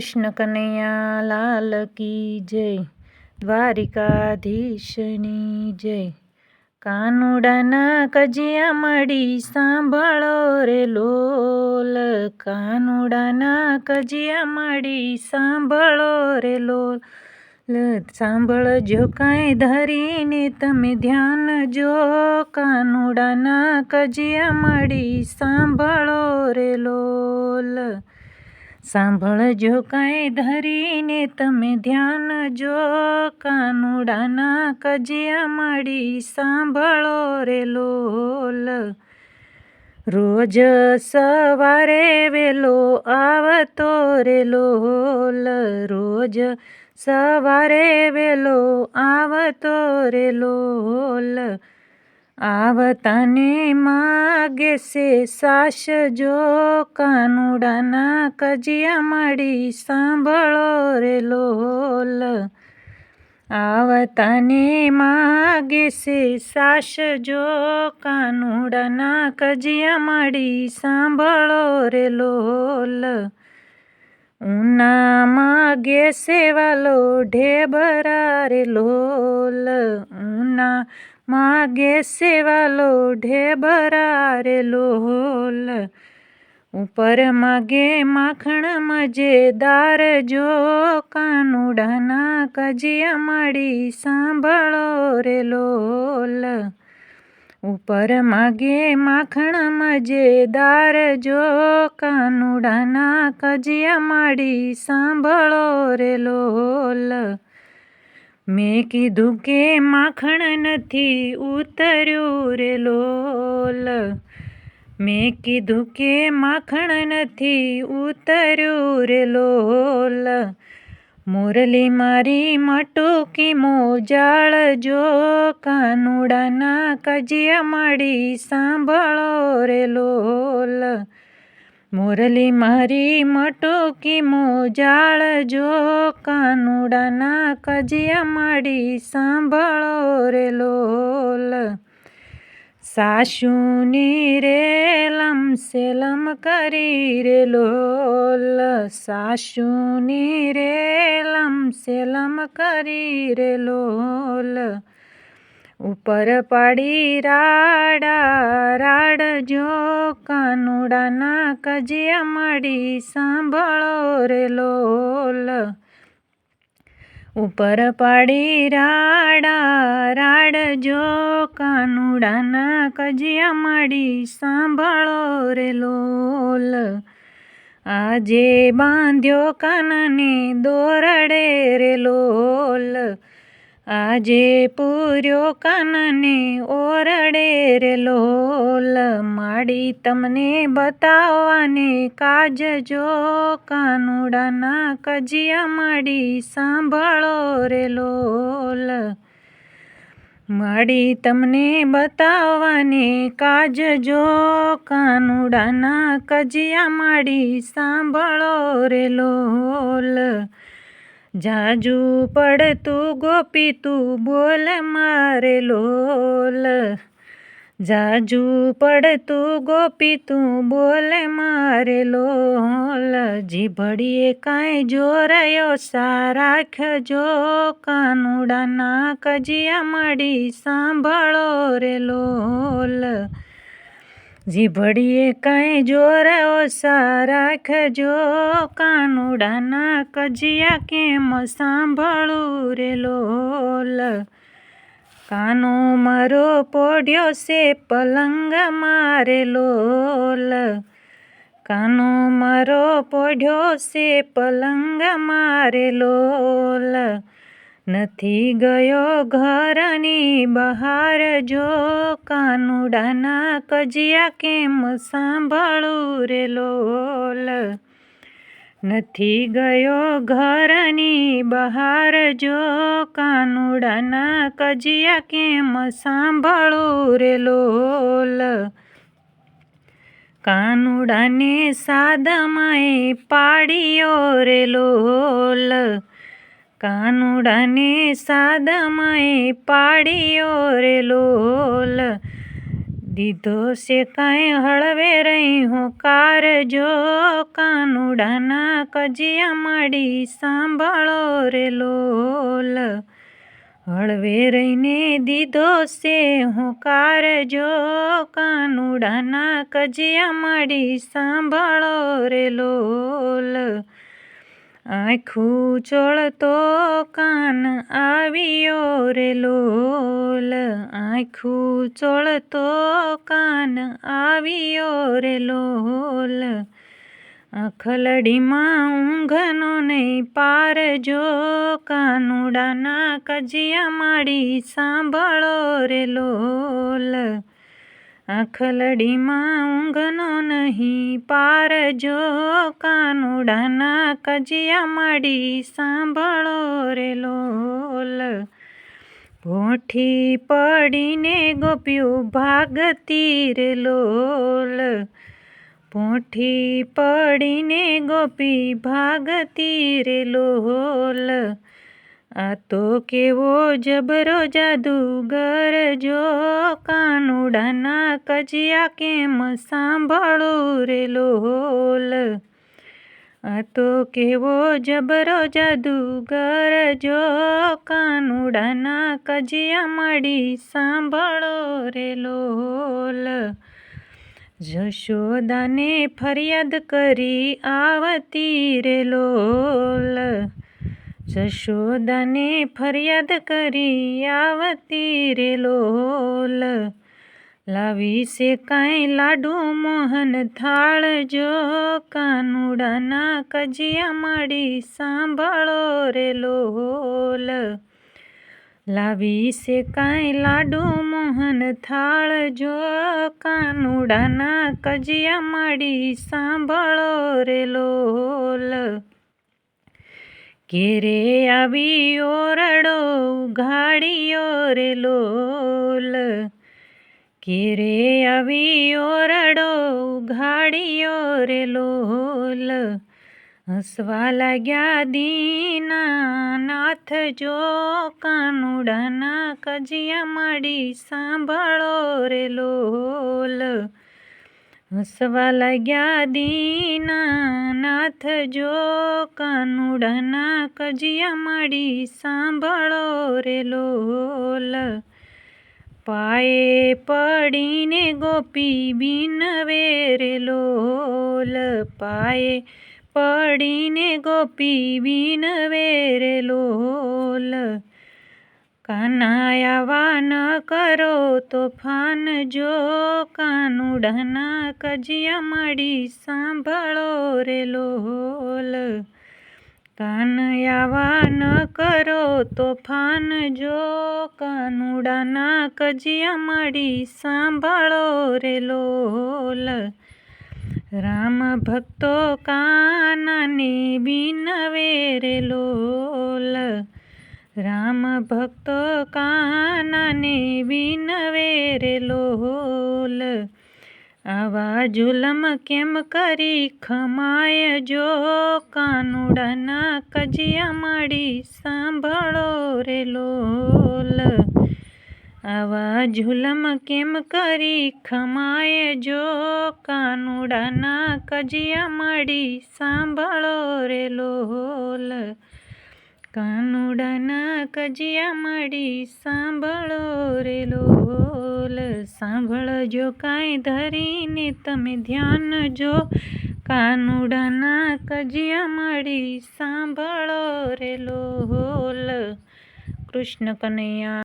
કૃષ્ણ કનૈયા લાલ કી જય. દ્વારિકાધીશની જય. કાનુડાના કજિયા મળી સાંભળો રે લોલ. કાનુડાના કજિયા મળી સાંભળો રે લોલ. સાંભળજો કાંઈ ધરીને તમે ધ્યાન જો. કાનુડાના કજિયા મળી સાંભળો રે લોલ. સાંભળજો કાંઈ ધરીને તમે ધ્યાન જો, કાનુડાના કજિયા મળી સાંભળો રે લોલ. રોજ સવારે વેલો આવતો રે લોલ. રોજ સવારે વેલો આવતો રે લોલ. આવતાને માગે છે સાસ જો કાનુડાના કજિયા મળી સાંભળો રે લોલ. આવતાને માગે છે સાસ જો કાનુડાના કજિયા મળી સાંભળો રે લોલ. ઉનામાં ગેસે વાલો ઢેબરા રે લોલ. ઉના માગે સેવાલો ઢેબરા રે લોલ. ઉપર માગે માખણ મજેદાર જો કાનુડાના કજિયા મળી સાંભળો રે લોલ. ઉપર માગે માખણ મજેદાર જો કાનુડાના કજિયા મળી સાંભળો રે લોલ. મેં કીધું કે માખણ નથી ઉતર્યું રે લોલ. મેં કીધું કે માખણ નથી ઉતર્યું રે લોલ. મુરલી મારી મટુકી મોજાળ જો કાનુડાના કજિયા મળી સાંભળો રે લોલ. મુરલી મારી મટુકી મોજાળ જો કાનુડાના કજિયા મળી સાંભળો રે લોલ. સાસુની રે લમસેલમ કરી રે લોલ. સાસુની રે લમસેલમ કરી રે લોલ. ઉપર પાડી રાડા રાડજો કાનુડાના કજિયા મળી, સાંભળો રે લોલ. ઉપર પાડી રાડા રાડજો કાનુડાના કજિયા મળી, સાંભળો રે લોલ. આજે બાંધ્યો કાનને દોરડે રે લોલ. આજે પૂર્યો કાનને ઓરડે રે લોલ. માડી તમને બતાવવાને કાજ જો કાનુડાના કજિયા માડી સાંભળો રે લોલ. માડી તમને બતાવવાને કાજ જો કાનુડાના કજિયા માડી સાંભળો રે લોલ. જાજુ પડતું ગોપી તું બોલ મારે લોલ. જાજુ પડતું ગોપી તું બોલ મારે લોલ. જીભડીએ કાંઈ જોરાયો સારાખજો કાનુડાના કજિયા મળી સાંભળો રે લોલ. જીભડીએ કાંઈ જોરાઓ સારાખજો કાનુડાના કજિયા કેમ સાંભળું રે લોલ? કાનો મારો પોડ્યો છે પલંગ મારે લોલ. કાનો મારો પોઢ્યો છે પલંગ મારે લોલ. નથી ગયો ઘરની બહાર, જો કાનુડાના કજિયા કેમ સાંભળું રે લોલ? નથી ગયો ઘરની બહાર, જો કાનુડાના કજિયા કેમ સાંભળું રે લોલ? કાનુડાને સાદમાએ પાડ્યો રે લોલ. કાનુડાને સાદમાએ પાડ્યો રે લોલ. દીધો છે કાંઈ હળવે રહી હોકાર જો. કાનુડાના કજિયા માડી સાંભળો રે લોલ. હળવે રહીને દીધો છે હોકાર જો. કાનુડાના કજિયા માડી સાંભળો રે લોલ. આખું ચળતો કાન આવ્યો રે લોલ. આખું ચળતો કાન આવ્યો રે લોલ. આખલડીમાં ઊંઘનો નહીં, પાર જો કાનુડાના કજિયા માડી સાંભળો રે લોલ. આખલડીમાં ઊંઘનો નહીં પાર જો કાનુડાના કજિયા માડી સાંભળો રે લોલ. ભોઠી પડીને ગોપ્યું ભાગતી રે લોલ. ભોઠી પડીને ગોપી ભાગતી રે લોલ. આ તો કેવો જબરો જાદુગર જો કાનુડાના કજિયા કેમ સાંભળું રે લોલ? આ તો કેવો જબરો જાદુગર જો કાનુડાના કજિયા મળી સાંભળો રે લોલ? જશોદાને ફરિયાદ કરી આવતી રે લોલ. જશોદાને ફરિયાદ કરી આવતી રે લોલ. લાવી છે કાંઈ લાડુ મોહન થાળ, જો કાનુડાના કજિયા મળી સાંભળો રે લોલ. લાવી છે કાંઈ લાડુ મોહન થાળ, જો કાનુડાના કજિયા મળી સાંભળો રે લોલ. ઘેરે આવી ઓરડો ઉઘાડીયો રે લોલ. ઘેરે આવી ઓરડો ઉઘાડીયો રે લોલ. હસવા લાગ્યા દીના નાથ જો કાનુડાના કજિયા મળી સાંભળો રે લોલ. હસવા લાગ્યા દીના નાથ જો કાનુડાના કજિયા મળી સાંભળો રે લોલ. પાયે પડીને ગોપી બિનવે રે લોલ. પાયે પડીને ગોપી બિનવે રે લોલ. કાનાયાવા ન કરો તોફાન જો કાનુડાના કજિયા મળી સાંભળો રે લોલ. કાનયાવા ન કરો તોફાન જો કાનુડાના કજિયા મળી સાંભળો રે લોલ. રામ ભક્તો કાનાની બિનવે રામ ભક્તો કાનાને બિનવે રે લોલ. આવા જુલમ કેમ કરી ખમાય જો? કાનુડાના કજિયા મળી સાંભળો રે લોલ. આવા જુલમ કેમ કરી ખમાય જો? કાનુડાના કજિયા મળી સાંભળો રે લોલ. કાનુડાના કજિયા મળી સાંભળો રે લોલ સાંભળજો કાંઈ ધરીને તમે ધ્યાન જો કાનુડાના કજિયા મળી સાંભળો રે લોલ કૃષ્ણ કનૈયા